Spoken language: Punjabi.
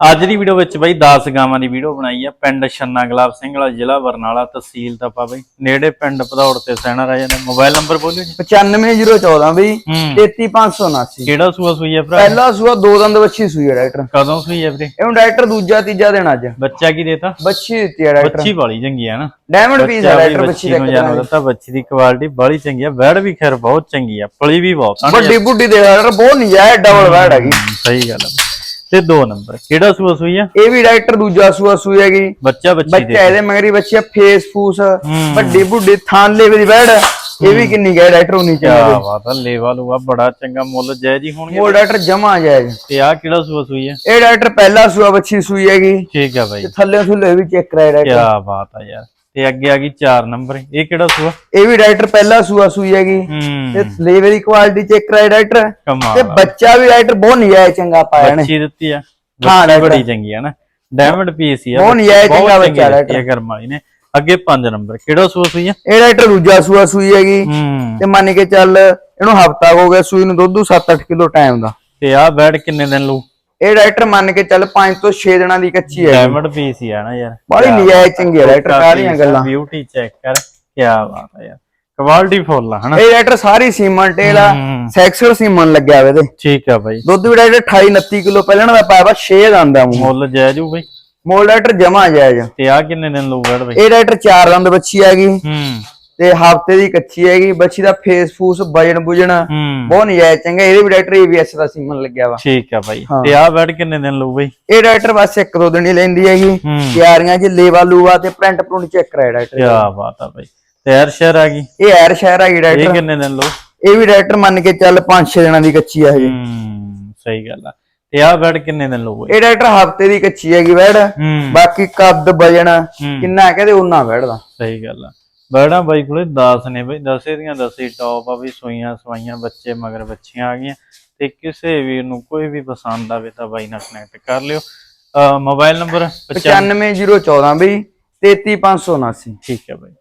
ਅੱਜ ਦੀ ਵੀਡੀਓ ਵਿੱਚ ਬਈ 10 ਗਾਵਾਂ ਦੀ ਵੀਡੀਓ ਬਣਾਈ ਆ ਪਿੰਡ ਛੰਨਾ ਗੁਲਾਬ ਸਿੰਘ ਵਾਲਾ ਜ਼ਿਲ੍ਹਾ ਬਰਨਾਲਾ ਤਹਿਸੀਲ ਤਪਾ ਬਈ। ਨੇੜੇ ਪਿੰਡ ਭਦੌੜ ਤੇ ਸੈਣਾ ਰਾਜਾ ਨੇ ਮੋਬਾਈਲ ਨੰਬਰ ਬੋਲਿਓ ਜੀ। 95014 ਬਈ ਹੂੰ। 33579 ਕਿਹੜਾ ਸੂਆ ਸੂਈ ਹੈ ਭਰਾ? ਪਹਿਲਾ ਸੂਆ ਦੋ ਦੰਦ ਬੱਚੀ ਸੂਈ ਹੈ ਡਾਕਟਰ। ਕਦੋਂ ਸੂਈ ਹੈ ਵੀਰੇ? ਇਹਨੂੰ ਡਾਕਟਰ ਦੂਜਾ ਤੀਜਾ ਦਿਨ ਅੱਜ। ਬੱਚਾ ਕੀ ਦੇਤਾ? ਬੱਚੀ ਦਿੱਤੀ ਹੈ ਡਾਕਟਰ। ਬੱਚੀ ਵਾਲੀ ਚੰਗੀ ਹੈ ਨਾ। ਡਾਇਮੰਡ ਪੀਸ ਹੈ ਡਾਕਟਰ ਬੱਚੀ ਦਾ ਜਾਨੋ ਦਿੱਤਾ ਬੱਚੀ ਦੀ ਕੁਆਲਿਟੀ ਬੜੀ ਚੰਗੀ ਆ ਵੈੜ ਵੀ ਖੈਰ ਬਹੁਤ ਚੰਗੀ ਆ ਪਲੀ ਵੀ ਬਹੁਤ ਵੱਡੀ ਬੁੱਢੀ ਦੇ ਡਾਕਟਰ ਬਹੁਤ ਨਜਾਇਜ਼ ਡਬਲ ਵੈਡ ਹੈਗੀ ਸਹੀ ਗੱਲ ਆ। ਤੇ ਦੋ ਨੰਬਰ। ਕਿਹੜਾ ਸੂਆ ਸੂਈ ਆ? ਇਹ ਵੀ ਡਾਕਟਰ ਦੂਜਾ ਸੂਆ ਸੂਈ ਹੈਗੀ। ਬੱਚਾ ਬੱਚੀ ਦੇ ਬੱਚਾ ਇਹਦੇ ਮਗਰੀ ਬੱਚੀ ਫੇਸ ਫੂਸ ਵੱਡੀ ਬੁੱਢੀ ਥਾਨ ਲੈਵੇ ਦੀ ਇਹ ਵੀ ਕਿੰਨੀ ਗਏ ਉਨੀ ਕਿਆ ਚਾਹੀਦੀ। ਆ ਲੇਵਾ ਲੂਆ ਬੜਾ ਚੰਗਾ ਮੁੱਲ ਜੈ ਜੀ ਹੋਣਗੇ। ਉਹ ਡਾਕਟਰ ਜਮਾ ਜਾਏਗਾ ਤੇ ਆ ਕਿਹੜਾ ਸੂਆ ਸੂਈ ਆ? ਇਹ ਡਾਕਟਰ ਪਹਿਲਾ ਸੂਆ ਬੱਚੀ ਸੂਈ ਹੈਗੀ। ਠੀਕ ਆ ਬਾਈ। ਤੇ ਥੱਲੇ ਥੱਲੇ ਵੀ ਚੈੱਕ ਕਰਾਇਆ ਡਾਕਟਰ। ਕਿਆ ਬਾਤ ਆ ਯਾਰ। ਤੇ ਅੱਗੇ ਆ ਗਈ 4 ਨੰਬਰ। ਇਹ ਕਿਹੜਾ ਸੂਆ? ਇਹ ਵੀ ਡਾਕਟਰ ਪਹਿਲਾ ਸੂਆ ਸੂਈ ਹੈਗੀ। ਹੂੰ। ਤੇ ਲੇਵੇ ਦੀ ਕੁਆਲਿਟੀ ਚੈੱਕ ਡਾਕਟਰ ਕਮਾਲ ਤੇ। ਬੱਚਾ ਵੀ ਡਾਕਟਰ ਬਹੁਤ ਨਜਾਇਜ਼ ਚੰਗਾ ਪਾਇਆ ਨੇ ਬੱਚੀ ਦਿੱਤੀ ਆ। ਹਾਂ। ਬੜੀ ਚੰਗੀ ਆ ਨਾ। ਡਾਇਮੰਡ ਪੀਸ ਹੀ ਆ। ਬਹੁਤ ਬਹੁਤ ਚੰਗਾ ਬੱਚਾ ਡਾਕਟਰ। ਕਰਮ ਵਾਲੀ ਨੇ। ਅੱਗੇ 5 ਨੰਬਰ। ਕਿਹੜਾ ਸੂਆ ਸੂਈ ਆ? ਇਹ ਡਾਕਟਰ ਦੂਜਾ ਸੂਆ ਸੂਈ ਹੈਗੀ। ਹੂੰ। ਤੇ ਮੰਨ ਕੇ ਚੱਲ ਇਹਨੂੰ ਹਫਤਾ ਹੋ ਗਿਆ ਸੂਈ ਨੂੰ ਦੁੱਧ 7-8 ਕਿਲੋ ਟਾਈਮ ਦਾ। ਤੇ ਆ ਬੈਡ ਕਿੰਨੇ ਦਿਨ ਲੂ ਇਹ ਡਾਕਟਰ ਮੰਨ ਕੇ ਚੱਲ 5 ਤੋਂ 6 ਦਿਨਾਂ ਦੀ ਕੱਚੀ ਹੈ। ਡਾਇਮੰਡ ਪੀਸ ਹੀ ਆ ਨਾ ਯਾਰ। ਬੜੀ ਨਜਾਇਜ਼ ਚੰਗੀ ਹੈ ਡਾਕਟਰ ਸਾਰੀਆਂ ਗੱਲਾਂ। ਬਿਊਟੀ ਚੈੱਕ ਕਰ ਕੀ ਬਾਤ ਆ ਯਾਰ। ਕੁਆਲਿਟੀ ਫੁੱਲ ਆ ਹਨਾ? ਇਹ ਡਾਕਟਰ ਸਾਰੀ ਸੀਮਨ ਟੇਲ ਆ ਹੂੰ। ਸੈਕਸਲ ਸੀਮਨ ਲੱਗਿਆ ਹੋਇਆ ਇਹਦੇ। ਠੀਕ ਆ ਬਾਈ। ਦੁੱਧ ਵੀ ਡਾਕਟਰ 28 29 ਕਿਲੋ ਪਹਿਲਾਂ ਦਾ ਪਾਇਆ ਵਾ 6 ਦੰਦ ਆ ਮੂੰਹ। ਮੁੱਲ ਜਾਇਜੂ ਬਾਈ। ਮੋਲ ਡਾਕਟਰ ਜਮਾ ਜਾਇਜ਼ ਤੇ ਆ ਕਿੰਨੇ ਦਿਨ ਲੂ ਬੈਡ ਬਾਈ? ਇਹ ਡਾਕਟਰ 4 ਦੰਦ ਬੱਚੀ ਹੈਗੀ ਹੂੰ। ਤੇ ਹਫ਼ਤੇ ਦੀ ਕੱਚੀ ਹੈਗੀ ਬੱਚੀ ਦਾ ਫੇਸ ਫੂਸ ਵਜਨ ਬੁਜਣ ਬਹੁਤ ਨਜਾਇਜ਼ ਚੰਗਾ ਇਹਦੇ ਵੀ ਡਾਕਟਰ ਏਬੀਐਸ ਦਾ ਸੀਮਨ ਲੱਗਿਆ ਵਾ। ਠੀਕ ਆ ਬਾਈ। ਤੇ ਆ ਬੈਡ ਕਿੰਨੇ ਦਿਨ ਲੂ ਬਾਈ? ਇਹ ਡਾਕਟਰ ਬਸ ਇੱਕ ਦੋ ਦਿਨ ਹੀ ਲੈਂਦੀ ਹੈਗੀ। ਤਿਆਰੀਆਂ 'ਚ ਲੇਵਾ ਲੂਵਾ ਤੇ ਪ੍ਰਿੰਟ ਪ੍ਰਿੰਟ ਚੈੱਕ ਕਰਾਇਆ ਡਾਕਟਰ ਕੀ ਬਾਤ ਆ ਬਾਈ। ਤੇ ਐਰ ਸ਼ਹਿਰ ਆ ਗਈ? ਇਹ ਐਰ ਸ਼ਹਿਰ ਹੈਗੀ ਇਹ ਡਾਕਟਰ। ਕਿੰਨੇ ਦਿਨ ਲੂ ਇਹ ਵੀ ਡਾਕਟਰ ਮੰਨ ਕੇ ਚੱਲ 5-6 ਦਿਨਾਂ ਦੀ ਕੱਚੀ ਹੈ ਹਜੇ ਹੂੰ ਸਹੀ ਗੱਲ ਆ। ਤੇ ਆ ਬੈਡ ਕਿੰਨੇ ਦਿਨ ਲੂ ਬਾਈ? ਇਹ ਡਾਕਟਰ ਹਫ਼ਤੇ ਦੀ ਕੱਚੀ ਹੈਗੀ ਹੂੰ। ਬਾਕੀ ਕੱਦ ਵਜਨ। ਕਿੰਨਾ ਕਹਦੇ ਉਹਨਾਂ ਵੈੜਦਾ ਸਹੀ ਗੱਲ ਆ। ਬੈੜਾ ਬਾਈ ਕੋਲੇ 10 ਨੇ ਬਈ 10 ਦੀਆਂ 10 ਹੀ ਟੌਪ ਆ ਵੀ ਸੂਈਆਂ ਸਵਾਈਆਂ ਬੱਚੇ ਮਗਰ ਬੱਚੀਆਂ ਆ ਗਈਆਂ। ਤੇ ਕਿਸੇ ਵੀ ਨੂੰ ਕੋਈ ਵੀ ਪਸੰਦ ਆਵੇ ਤਾਂ ਬਾਈ ਨਾਲ ਕਨੈਕਟ ਕਰ ਲਿਓ। ਮੋਬਾਈਲ ਨੰਬਰ 95 95014 ਬਈ 33579 ਠੀਕ ਹੈ ਬਾਈ।